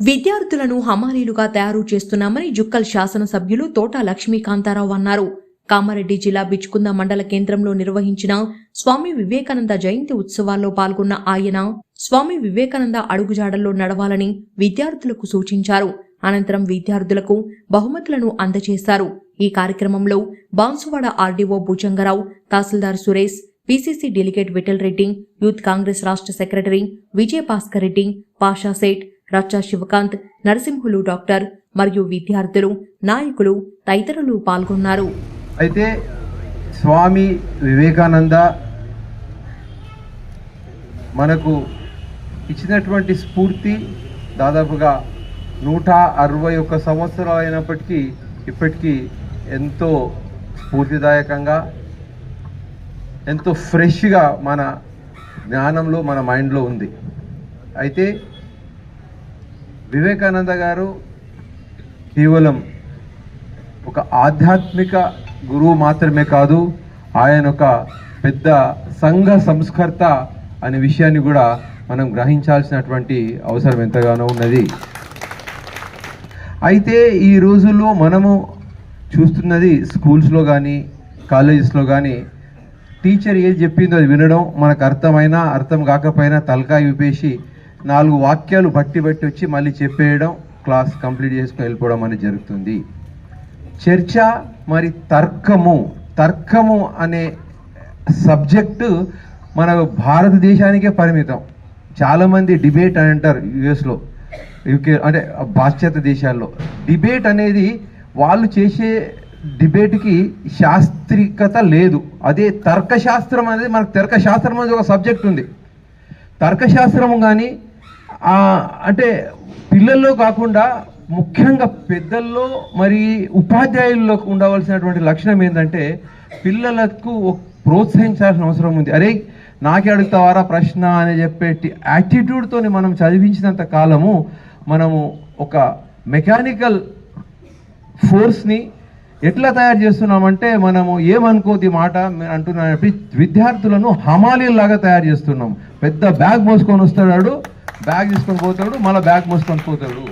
విద్యార్థులను హమాలీలుగా తయారు చేస్తున్నామని జుక్కల్ శాసనసభ్యులు తోట లక్ష్మీకాంతారావు అన్నారు. కామారెడ్డి జిల్లా బిచ్చుకుంద మండల కేంద్రంలో నిర్వహించిన స్వామి వివేకానంద జయంతి ఉత్సవాల్లో పాల్గొన్న ఆయన స్వామి వివేకానంద అడుగుజాడల్లో నడవాలని విద్యార్థులకు సూచించారు. అనంతరం విద్యార్థులకు బహుమతులను అందజేశారు. ఈ కార్యక్రమంలో బాన్సువాడ ఆర్డీఓ భుజంగరావు తహసీల్దార్ Suresh PCC delegate Vittal Reddy youth Congress రాష్ట్ర సెక్రటరీ విజయభాస్కర్ రెడ్డి పాషా సేఠ్ రచ్చా శివకాంత్ నరసింహులు డాక్టర్ మరియు విద్యార్థులు నాయకులు తదితరులు పాల్గొన్నారు. అయితే స్వామి వివేకానంద మనకు ఇచ్చినటువంటి స్ఫూర్తి దాదాపుగా నూట అరవై ఒక్క సంవత్సరాలు అయినప్పటికీ ఇప్పటికీ ఎంతో స్ఫూర్తిదాయకంగా ఎంతో ఫ్రెష్గా మన జ్ఞానంలో మన మైండ్లో ఉంది. అయితే వివేకానంద గారు కేవలం ఒక ఆధ్యాత్మిక గురువు మాత్రమే కాదు ఆయన ఒక పెద్ద సంఘ సంస్కర్త అనే విషయాన్ని కూడా మనం గ్రహించాల్సినటువంటి అవసరం ఎంతగానో ఉన్నది. అయితే ఈ రోజుల్లో మనము చూస్తున్నది స్కూల్స్లో కానీ కాలేజెస్లో కానీ టీచర్ ఏది చెప్పిందో అది వినడం మనకు అర్థమైనా అర్థం కాకపోయినా తలకాయ విపేసి నాలుగు వాక్యాలు బట్టి బట్టి వచ్చి మళ్ళీ చెప్పేయడం క్లాస్ కంప్లీట్ చేసుకుని వెళ్ళిపోవడం అనేది జరుగుతుంది. చర్చ మరి తర్కము తర్కము అనే సబ్జెక్టు మన భారతదేశానికే పరిమితం. చాలామంది డిబేట్ అని అంటారు యుఎస్లో యూకే అంటే పాశ్చాత్య దేశాల్లో. డిబేట్ అనేది వాళ్ళు చేసే డిబేట్కి శాస్త్రికత లేదు. అదే తర్కశాస్త్రం అనేది మనకు తర్కశాస్త్రం అనేది ఒక సబ్జెక్ట్ ఉంది. తర్కశాస్త్రం కానీ అంటే పిల్లల్లో కాకుండా ముఖ్యంగా పెద్దల్లో మరి ఉపాధ్యాయుల్లో ఉండవలసినటువంటి లక్షణం ఏంటంటే పిల్లలకు ఒక ప్రోత్సహించాల్సిన అవసరం ఉంది. అరే నాకే అడుగుతావారా ప్రశ్న అని చెప్పేటి యాటిట్యూడ్తో మనం చదివించినంత కాలము మనము ఒక మెకానికల్ ఫోర్స్ని ఎట్లా తయారు చేస్తున్నామంటే మనము ఏమనుకోది మాట నేను అంటున్నాను విద్యార్థులను హమాలీలాగా తయారు చేస్తున్నాం. పెద్ద బ్యాగ్ మోసుకొని వస్తాడు బ్యాగ్ తీసుకొని పోతాడు మళ్ళీ బ్యాగ్ మోసుకొని పోతాడు.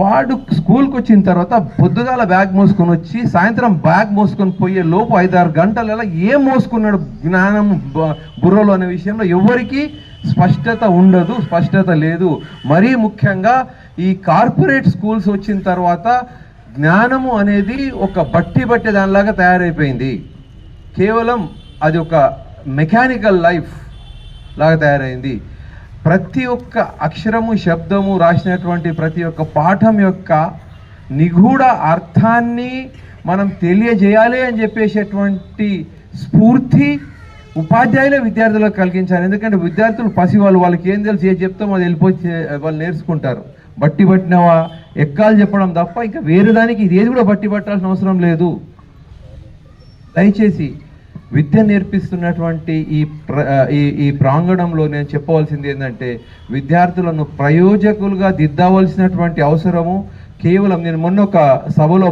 వాడు స్కూల్కి వచ్చిన తర్వాత పొద్దుగాల బ్యాగ్ మోసుకొని వచ్చి సాయంత్రం బ్యాగ్ మోసుకొని పోయే లోపు ఐదారు గంటలలో ఏం మోసుకున్నాడు జ్ఞానం బుర్రలో అనే విషయంలో ఎవరికి స్పష్టత ఉండదు స్పష్టత లేదు. మరీ ముఖ్యంగా ఈ కార్పొరేట్ స్కూల్స్ వచ్చిన తర్వాత జ్ఞానము అనేది ఒక బట్టి బట్టి దానిలాగా తయారైపోయింది. కేవలం అది ఒక మెకానికల్ లైఫ్ లాగా తయారైంది. ప్రతి ఒక్క అక్షరము శబ్దము రాసినటువంటి ప్రతి ఒక్క పాఠం యొక్క నిగూఢ అర్థాన్ని మనం తెలియజేయాలి అని చెప్పేసేటువంటి స్ఫూర్తి ఉపాధ్యాయులే విద్యార్థులకు కలిగించాలి. ఎందుకంటే విద్యార్థులు పసి వాళ్ళు వాళ్ళకి ఏం తెలుసు ఏం చెప్తామో అది వెళ్ళిపోయి వాళ్ళు నేర్చుకుంటారు. బట్టి పట్టినవా? ఎక్కాలు చెప్పడం తప్ప ఇంకా వేరే దానికి ఇది ఏది కూడా బట్టి పట్టాల్సిన అవసరం లేదు. దయచేసి విద్య నేర్పిస్తున్నటువంటి ఈ ప్ర ఈ ఈ ప్రాంగణంలో నేను చెప్పవలసింది ఏంటంటే విద్యార్థులను ప్రయోజకులుగా దిద్దవలసినటువంటి అవసరము కేవలం నేను మొన్న ఒక సభలో